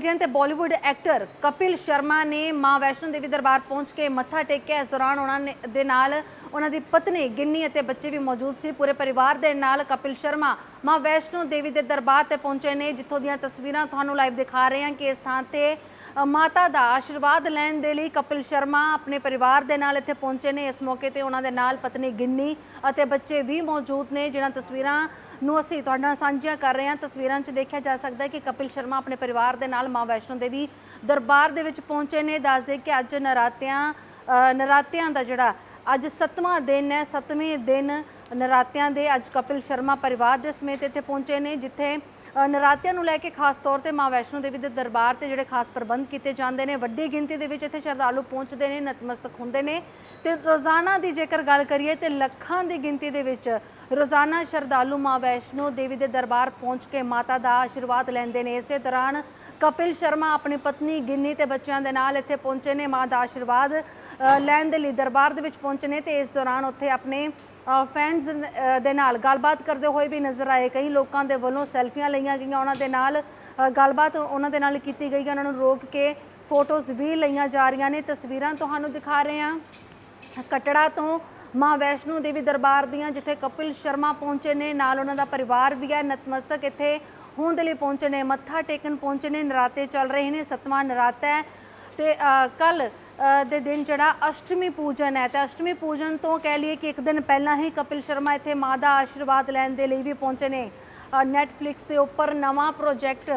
Comedian ਤੇ Bollywood actor Kapil Sharma ਨੇ ਮਾਂ ਵੈਸ਼ਨੋ ਦੇਵੀ ਦਰਬਾਰ ਪਹੁੰਚ ਕੇ ਮੱਥਾ ਟੇਕਿਆ। ਇਸ ਦੌਰਾਨ ਉਹਨਾਂ ਨੇ ਦੇ ਨਾਲ ਉਹਨਾਂ ਦੀ ਪਤਨੀ ਗਿੰਨੀ ਅਤੇ ਬੱਚੇ ਵੀ ਮੌਜੂਦ ਸੀ। ਪੂਰੇ ਪਰਿਵਾਰ ਦੇ ਨਾਲ ਕਪਿਲ ਸ਼ਰਮਾ ਮਾਂ ਵੈਸ਼ਨੋ ਦੇਵੀ ਦੇ ਦਰਬਾਰ ਤੇ ਪਹੁੰਚੇ ਨੇ, ਜਿੱਥੋਂ ਦੀਆਂ ਤਸਵੀਰਾਂ ਤੁਹਾਨੂੰ ਲਾਈਵ ਦਿਖਾ ਰਹੇ ਹਾਂ ਕਿ ਇਸ ਥਾਂ ਤੇ ਮਾਤਾ ਦਾ ਆਸ਼ੀਰਵਾਦ ਲੈਣ ਦੇ ਲਈ ਕਪਿਲ ਸ਼ਰਮਾ ਆਪਣੇ ਪਰਿਵਾਰ ਦੇ ਨਾਲ ਇੱਥੇ ਪਹੁੰਚੇ ਨੇ। ਇਸ ਮੌਕੇ ਤੇ ਉਹਨਾਂ ਦੇ ਨਾਲ ਪਤਨੀ ਗਿੰਨੀ ਅਤੇ ਬੱਚੇ ਵੀ ਮੌਜੂਦ ਨੇ ਜਿਹਨਾਂ ਤਸਵੀਰਾਂ ਨੂੰ ਅਸੀਂ ਤੁਹਾਡੇ ਨਾਲ ਸਾਂਝੀਆਂ ਕਰ ਰਹੇ ਹਾਂ। ਤਸਵੀਰਾਂ 'ਚ ਦੇਖਿਆ ਜਾ ਸਕਦਾ ਹੈ ਕਿ ਕਪਿਲ ਸ਼ਰਮਾ ਆਪਣੇ ਪਰਿਵਾਰ ਦੇ ਨਾਲ ਮਾਂ ਵੈਸ਼ਨੋ ਦੇਵੀ ਦਰਬਾਰ ਦੇ ਵਿੱਚ ਪਹੁੰਚੇ ਨੇ। ਦੱਸਦੇ ਕਿ ਅੱਜ ਨਰਾਤਿਆਂ ਨਰਾਤਿਆਂ ਦਾ ਜਿਹੜਾ ਅੱਜ ਸੱਤਵਾਂ ਦਿਨ ਹੈ, ਸੱਤਵੇਂ ਦਿਨ ਨਰਾਤਿਆਂ ਦੇ ਅੱਜ ਕਪਿਲ ਸ਼ਰਮਾ ਪਰਿਵਾਰ ਦੇ ਸਮੇਤ ਇੱਥੇ ਪਹੁੰਚੇ ਨੇ, ਜਿੱਥੇ ਨਰਾਤਿਆਂ ਨੂੰ ਲੈ ਕੇ ਖਾਸ ਤੌਰ ਤੇ ਮਾਂ ਵੈਸ਼ਨੋ ਦੇਵੀ ਦੇ ਦਰਬਾਰ ਤੇ ਜਿਹੜੇ ਖਾਸ ਪ੍ਰਬੰਧ ਕੀਤੇ ਜਾਂਦੇ ਨੇ, ਵੱਡੀ ਗਿਣਤੀ ਦੇ ਵਿੱਚ ਇੱਥੇ ਸ਼ਰਧਾਲੂ ਪਹੁੰਚਦੇ ਨੇ, ਨਤਮਸਤਕ ਹੁੰਦੇ ਨੇ। ਤੇ ਰੋਜ਼ਾਨਾ ਦੀ ਜੇਕਰ ਗੱਲ ਕਰੀਏ ਤੇ ਲੱਖਾਂ ਦੀ ਗਿਣਤੀ ਦੇ ਵਿੱਚ ਰੋਜ਼ਾਨਾ ਸ਼ਰਧਾਲੂ ਮਾਂ ਵੈਸ਼ਨੋ ਦੇਵੀ ਦੇ ਦਰਬਾਰ ਪਹੁੰਚ ਕੇ ਮਾਤਾ ਦਾ ਆਸ਼ੀਰਵਾਦ ਲੈਂਦੇ ਨੇ। ਇਸੇ ਦੌਰਾਨ ਕਪਿਲ ਸ਼ਰਮਾ ਆਪਣੀ ਪਤਨੀ ਗਿੰਨੀ ਤੇ ਬੱਚਿਆਂ ਦੇ ਨਾਲ ਇੱਥੇ ਪਹੁੰਚੇ ਨੇ। ਮਾਂ ਦਾ ਆਸ਼ੀਰਵਾਦ ਲੈਣ ਦੇ ਲਈ ਦਰਬਾਰ ਦੇ ਵਿੱਚ ਪਹੁੰਚੇ ਨੇ ਤੇ ਇਸ ਦੌਰਾਨ ਉੱਥੇ ਆਪਣੇ ਫੈਨਸ ਦੇ ਨਾਲ ਗੱਲਬਾਤ ਕਰਦੇ ਹੋਏ ਵੀ ਨਜ਼ਰ ਆਏ। ਕਈ ਲੋਕਾਂ ਦੇ ਵੱਲੋਂ ਸੈਲਫੀਆਂ ਲਈਆਂ ਗਈਆਂ। ਉਹਨਾਂ ਦੇ ਨਾਲ ਗੱਲਬਾਤ ਉਹਨਾਂ ਦੇ ਨਾਲ ਕੀਤੀ ਗਈ ਉਹਨਾਂ ਨੂੰ ਰੋਕ ਕੇ ਫੋਟੋਜ਼ ਵੀ ਲਈਆਂ ਜਾ ਰਹੀਆਂ ਨੇ। ਤਸਵੀਰਾਂ ਤੁਹਾਨੂੰ ਦਿਖਾ ਰਹੇ ਹਾਂ। ਕਟੜਾ ਤੋਂ ਮਾਂ ਵੈਸ਼ਨੋ ਦੇਵੀ ਦਰਬਾਰ ਦੀਆਂ, ਜਿੱਥੇ ਕਪਿਲ ਸ਼ਰਮਾ ਪਹੁੰਚੇ ਨੇ, ਨਾਲ ਉਹਨਾਂ ਦਾ ਪਰਿਵਾਰ ਵੀ ਹੈ, ਨਤਮਸਤਕ ਇੱਥੇ ਹੋਣ ਦੇ ਲਈ ਪਹੁੰਚੇ ਨੇ, ਮੱਥਾ ਟੇਕਣ ਪਹੁੰਚੇ ਨੇ, ਨਰਾਤੇ ਚੱਲ ਰਹੇ ਨੇ, ਸਤਵਾਂ ਨਰਾਤਾ ਹੈ। ਤੇ ਕੱਲ ਦੇ ਦਿਨ ਜਿਹੜਾ ਅਸ਼ਟਮੀ ਪੂਜਨ ਹੈ, ਤੇ ਅਸ਼ਟਮੀ ਪੂਜਨ ਤੋਂ ਕਹਿ ਲਈਏ ਕਿ ਇੱਕ ਦਿਨ ਪਹਿਲਾਂ ਹੀ ਕਪਿਲ ਸ਼ਰਮਾ ਇੱਥੇ ਮਾਂ ਦਾ ਆਸ਼ੀਰਵਾਦ ਲੈਣ ਦੇ ਲਈ ਵੀ ਪਹੁੰਚੇ ਨੇ। ਨੈਟਫਲਿਕਸ ਦੇ ਉੱਪਰ ਨਵਾਂ ਪ੍ਰੋਜੈਕਟ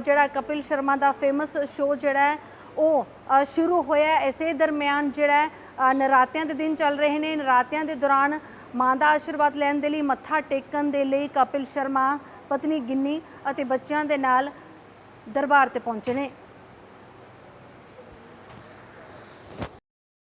ਜਿਹੜਾ ਕਪਿਲ ਸ਼ਰਮਾ ਦਾ ਫੇਮਸ ਸ਼ੋਅ ਜਿਹੜਾ ਹੈ, ਉਹ ਸ਼ੁਰੂ ਹੋਇਆ ਹੈ। ਇਸੇ ਦਰਮਿਆਨ ਜਿਹੜਾ ਨਰਾਤਿਆਂ ਦੇ ਦਿਨ ਚੱਲ ਰਹੇ ਨੇ ਨਰਾਤਿਆਂ ਦੇ ਦੌਰਾਨ ਮਾਂ ਦਾ ਆਸ਼ੀਰਵਾਦ ਲੈਣ ਦੇ ਲਈ ਮੱਥਾ ਟੇਕਣ ਦੇ ਲਈ ਕਪਿਲ ਸ਼ਰਮਾ, ਪਤਨੀ ਗਿੰਨੀ ਅਤੇ ਬੱਚਿਆਂ ਦੇ ਨਾਲ ਦਰਬਾਰ ਤੇ ਪਹੁੰਚੇ ਨੇ